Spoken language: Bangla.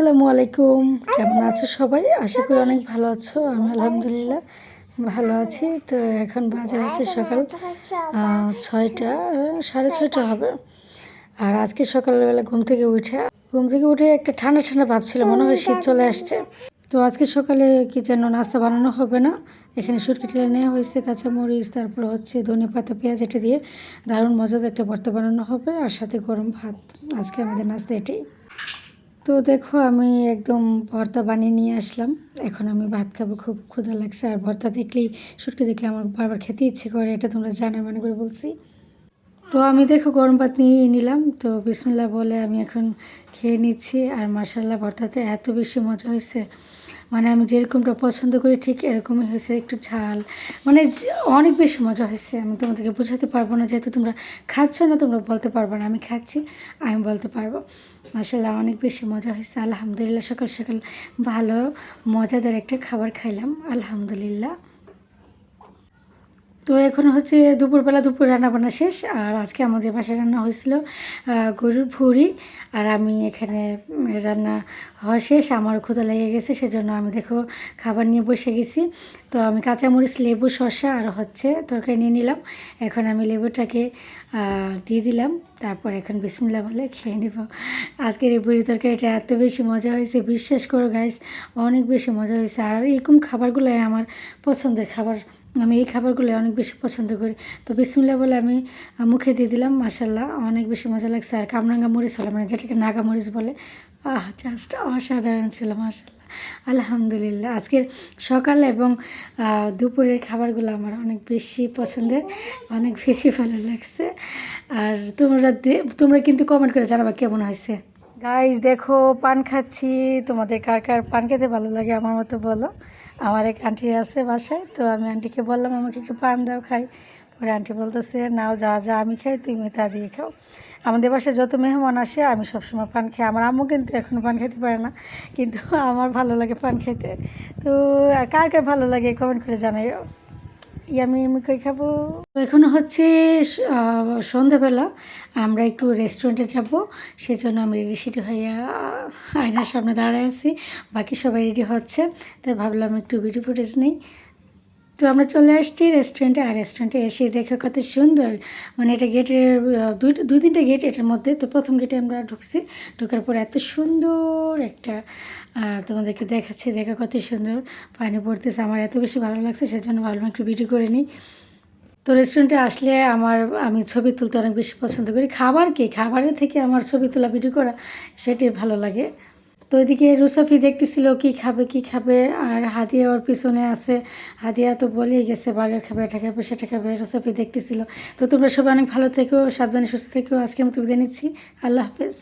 আসসালামু আলাইকুম। কেমন আছো সবাই? আশা করি অনেক ভালো আছো। আমি আলহামদুলিল্লাহ ভালো আছি। তো এখন বাজে হচ্ছে সকাল ছয়টা সাড়ে ছয়টা হবে। আর আজকে সকালবেলা ঘুম থেকে উঠে, ঘুম থেকে উঠে একটা ঠান্ডা ঠান্ডা ভাবছিল মনে হয় শীত চলে আসছে। তো আজকে সকালে কি যেন নাস্তা বানানো হবে না। এখানে সুটকি নেওয়া হয়েছে, কাঁচামরিচ, তারপর হচ্ছে ধনে পাতা, পেঁয়াজ এটা দিয়ে দারুণ মজাদার একটা ভর্তা বানানো হবে। আর সাথে গরম ভাত। আজকে আমাদের নাস্তা এটাই তো দেখো, আমি একদম ভর্তা বানিয়ে নিয়ে আসলাম। এখন আমি ভাত খাব, খুব ক্ষুধা লাগছে। আর ভর্তা দেখলেই সুটকে দেখলে আমার বারবার খেতে ইচ্ছে করে, এটা তোমরা জানো, মনে করে বলছি। তো আমি দেখো, গরম ভাত নিয়েই নিলাম। তো বিসমুল্লাহ বলে আমি এখন খেয়ে নিচ্ছি। আর মাসাল্লাহ ভর্তাতে এত বেশি মজা হয়েছে। মানে আমি যেরকমটা পছন্দ করি ঠিক এরকমই হয়েছে, একটু ঝাল। মানে অনেক বেশি মজা হয়েছে, আমি তোমাদেরকে বোঝাতে পারব না, যেহেতু তোমরা খাচ্ছ না, তোমরা বলতে পারব না, আমি খাচ্ছি, আমি বলতে পারব। মাসাল্লাহ অনেক বেশি মজা হয়েছে, আলহামদুলিল্লাহ, সকাল সকাল ভালো, মজাদার একটা খাবার খাইলাম, আলহামদুলিল্লাহ। তো এখন হচ্ছে দুপুরবেলা দুপুর রান্না বান্না শেষ, আর আজকে আমাদের বাসায় রান্না হয়েছিল গরুর ভুড়ি, আর আমি এখানে রান্না হওয়া শেষ আমার ক্ষুদা লেগে গেছে, সেজন্য আমি দেখো খাবার নিয়ে বসে গেছি। তো আমি কাঁচামরিচ, লেবু, শসা আর হচ্ছে তরকারি নিয়ে নিলাম। এখন আমি লেবুটাকে দিয়ে দিলাম, তারপর এখন বিসমুল্লাহ বলে খেয়ে নেব। আজকের এই বুড়ি তরকারিটা এত বেশি মজা হয়েছে, বিশ্বাস করো গাইস অনেক বেশি মজা হয়েছে। আর এরকম খাবারগুলোই আমার পছন্দের খাবার। আমি এই খাবারগুলো অনেক বেশি পছন্দ করি। তো বিসমুল্লাহ বলে আমি মুখে দিয়ে দিলাম মাসাল্লাহ অনেক বেশি মজা লাগছে। আর কামরাঙ্গা মরিচ হলো মানে যেটাকে নাগা মরিচ বলে। আহ জাস্ট অসাধারণ ছিল মাসাল্লাহ আলহামদুলিল্লাহ, আজকের সকাল এবং দুপুরের খাবারগুলো আমার অনেক বেশি পছন্দের, অনেক বেশি ভালো লাগছে। আর তোমরা তোমরা কিন্তু কমেন্ট করে জানাবা কেমন হয়েছে। গাইজ দেখো, পান খাচ্ছি। তোমাদের কার কার পান খেতে ভালো লাগে আমার মতো বলো? আমার এক আন্টি আছে বাসায়, তো আমি আন্টিকে বললাম, আমাকে একটু পান দাও, খাই। পরে আন্টি বলতেছে, নাও, যা যা আমি খাই, তুমি তা দিয়ে খাও। আমাদের বাসায় যত মেহমান আসে, আমি সবসময় পান খাই। আমার আম্মু কিন্তু এখনও পান খেতে পারে না, কিন্তু আমার ভালো লাগে পান খেতে তো কার কার ভালো লাগে কমেন্ট করে জানাইও। ইয়ামি কই খাব। এখন হচ্ছে সন্ধ্যাবেলা আমরা একটু রেস্টুরেন্টে যাব, সেজন্য আমি রেডি সেডি হয়ে আয়নার সামনে দাঁড়ায় আছি, বাকি সবাই রেডি হচ্ছে, তাই ভাবলাম একটু ভিডিও ফুটেজ নেই। তো আমরা চলে আসছি রেস্টুরেন্টে আর রেস্টুরেন্টে এসে দেখে কত সুন্দর। মানে এটা গেটের দুই দুই তিনটে গেট এটার মধ্যে। তো প্রথম গেটে আমরা ঢুকছি। ঢোকার পর এত সুন্দর একটা তোমাদেরকে দেখাচ্ছি। দেখে কত সুন্দর। পানি পড়তেছে। আমার এত বেশি ভালো লাগছে, সেজন্য ভাবলাম একটু ভিডিও করে নিই। তো রেস্টুরেন্টে আসলে আমার, আমি ছবি তুলতে অনেক বেশি পছন্দ করি। খাবার কি? খাবারের থেকে আমার ছবি তোলা ভিডিও করা, সেটাই ভালো লাগে। তো এদিকে রুসাফি দেখতেছিল কি খাবে কি খাবে, আর হাদিয়া ওর পিছনে আছে। হাদিয়া তো বলেই গেছে, বার্গার খাবে, এটা খাবে, সেটা খাবে, রুসাফি দেখতেছিল। তো তোমরা সবাই অনেক ভালো থেকো, সাবধানে সুস্থ থেকো। আজকে আমি বিদায় নিচ্ছি। আল্লাহ হাফেজ।